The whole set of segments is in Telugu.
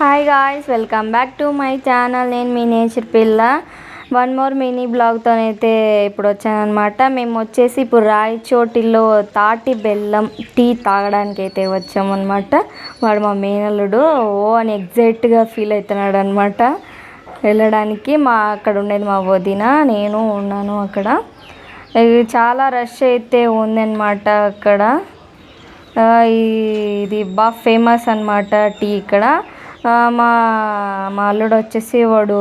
Hi guys welcome back to my channel నేను మీ నేచర్ పిల్ల. వన్ మోర్ మినీ బ్లాగ్తో అయితే ఇప్పుడు వచ్చానమాట మేము వచ్చేసి ఇప్పుడు రాయచోటిలో తాటి బెల్లం టీ తాగడానికి అయితే వచ్చామన్నమాట. వాడు మా మేనల్లుడు. ఓ అని ఎగ్జైట్గా ఫీల్ అవుతున్నాడు అనమాట వెళ్ళడానికి మా అక్కడ ఉండేది మా వదిన. నేను ఉన్నాను అక్కడ. ఇది చాలా రష్ అయితే ఉందన్నమాట అక్కడ. ఈ- ఇది బాగా ఫేమస్ అన్నమాట టీ ఇక్కడ. మా మా అల్లుడు వచ్చేసి వాడు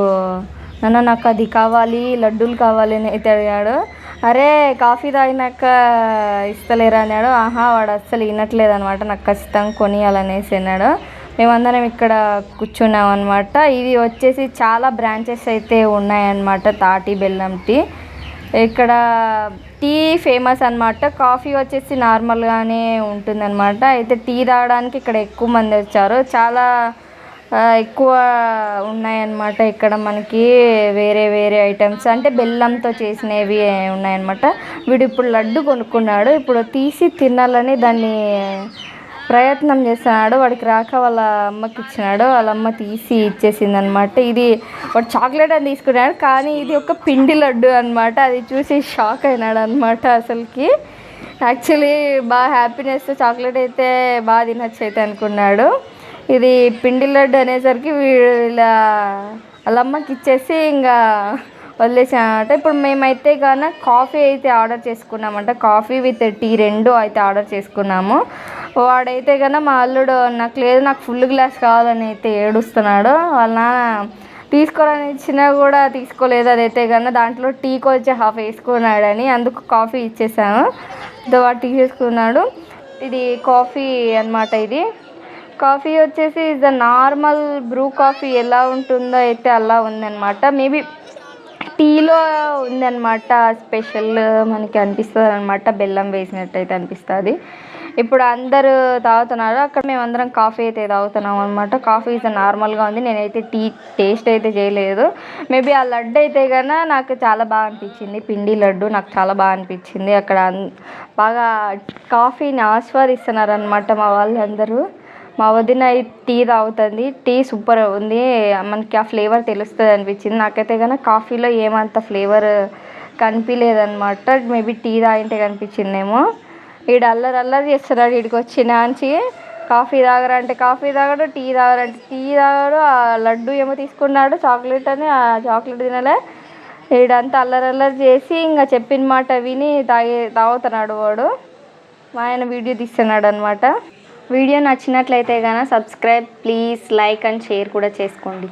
నాన్న నాకు అది కావాలి లడ్డూలు కావాలి అని అయితే అడిగాడు. అరే కాఫీ తాగినాక ఇస్తలేరా అన్నాడు. ఆహా వాడు అస్సలు వినట్లేదు అనమాట నాకు ఖచ్చితంగా కొనియాలనేసి అన్నాడు. మేమందరం ఇక్కడ కూర్చున్నాం అనమాట ఇది వచ్చేసి చాలా బ్రాంచెస్ అయితే ఉన్నాయన్నమాట తాటి బెల్లం టీ. ఇక్కడ టీ ఫేమస్ అన్నమాట. కాఫీ వచ్చేసి నార్మల్గానే ఉంటుందన్నమాట. అయితే టీ తాగడానికి ఇక్కడ ఎక్కువ మంది వచ్చారు. చాలా ఎక్కువ ఉన్నాయన్నమాట. ఇక్కడ మనకి వేరే వేరే ఐటమ్స్ అంటే బెల్లంతో చేసినవి ఉన్నాయన్నమాట. వీడు ఇప్పుడు లడ్డు కొనుక్కున్నాడు. ఇప్పుడు తీసి తినాలని దాన్ని ప్రయత్నం చేస్తున్నాడు. వాడికి రాక వాళ్ళ అమ్మకి ఇచ్చినాడు. వాళ్ళ అమ్మ తీసి ఇచ్చేసింది అనమాట ఇది వాడు చాక్లెట్ అని తీసుకున్నాడు. కానీ ఇది ఒక పిండి లడ్డు అనమాట అది చూసి షాక్ అయినాడు అనమాట అసలుకి. యాక్చువల్లీ బాగా హ్యాపీనెస్ చాక్లెట్ అయితే బాగా తినచ్చు అయితే అనుకున్నాడు. ఇది పిండి లడ్డు అనేసరికి వీళ్ళ వాళ్ళ ఇచ్చేసి ఇంకా వదిలేసానమాట. ఇప్పుడు మేమైతే కాన కాఫీ అయితే ఆర్డర్ చేసుకున్నామంట. కాఫీ విత్ టీ రెండు అయితే ఆర్డర్ చేసుకున్నాము. వాడైతే కన్నా మా అల్లుడు నాకు లేదు నాకు ఫుల్ గ్లాస్ కావాలని అయితే ఏడుస్తున్నాడు. వాళ్ళ నాన్న తీసుకోవాలని ఇచ్చినా కూడా తీసుకోలేదు. అదైతే కన్నా దాంట్లో టీ కొంచెం హాఫ్ వేసుకున్నాడని అందుకు కాఫీ ఇచ్చేసాను. వాడు టీ చేసుకున్నాడు ఇది కాఫీ అన్నమాట ఇది. కాఫీ వచ్చేసి ఇస్ నార్మల్ బ్రూ కాఫీ ఎలా ఉంటుందో అయితే అలా ఉందన్నమాట. మేబీ టీలో ఉందన్నమాట స్పెషల్ మనకి అనిపిస్తుంది అనమాట బెల్లం వేసినట్టయితే అనిపిస్తుంది. ఇప్పుడు అందరూ తాగుతున్నారు అక్కడ మేము అందరం కాఫీ అయితే తాగుతున్నాం అనమాట కాఫీ ఇస్ నార్మల్గా ఉంది నేనైతే టీ టేస్ట్ అయితే చేయలేదు. మేబీ ఆ లడ్డు అయితే కన్నా నాకు చాలా బాగా అనిపించింది పిండి లడ్డు నాకు చాలా బాగా అనిపించింది. అక్కడ అన్- బాగా కాఫీని ఆస్వాదిస్తున్నారు అనమాట మా వాళ్ళందరూ. మా వదిన టీ తాగుతుంది. టీ సూపర్ ఉంది. మనకి ఆ ఫ్లేవర్ తెలుస్తుంది అనిపించింది. నాకైతే కనుక కాఫీలో ఏమంత ఫ్లేవర్ కనిపించలేదన్నమాట మేబీ టీ తాగింటే కనిపించిందేమో. ఈడు అల్లరి అల్లరి చేస్తున్నాడు వీడికి వచ్చి నాంచి కాఫీ తాగరంటే కాఫీ తాగడు టీ తాగరంటే టీ తాగడు. ఆ లడ్డు ఏమో తీసుకున్నాడు చాక్లెట్ అని ఆ చాక్లెట్ తినలే. వీడంతా అల్లరి అల్లరి చేసి ఇంకా చెప్పిన మాట విని తాగి తాగుతున్నాడు వాడు. మా ఆయన వీడియో తీస్తున్నాడు అనమాట వీడియో నచ్చినట్లయితే కనుక subscribe please like and share కూడా చేసుకోండి.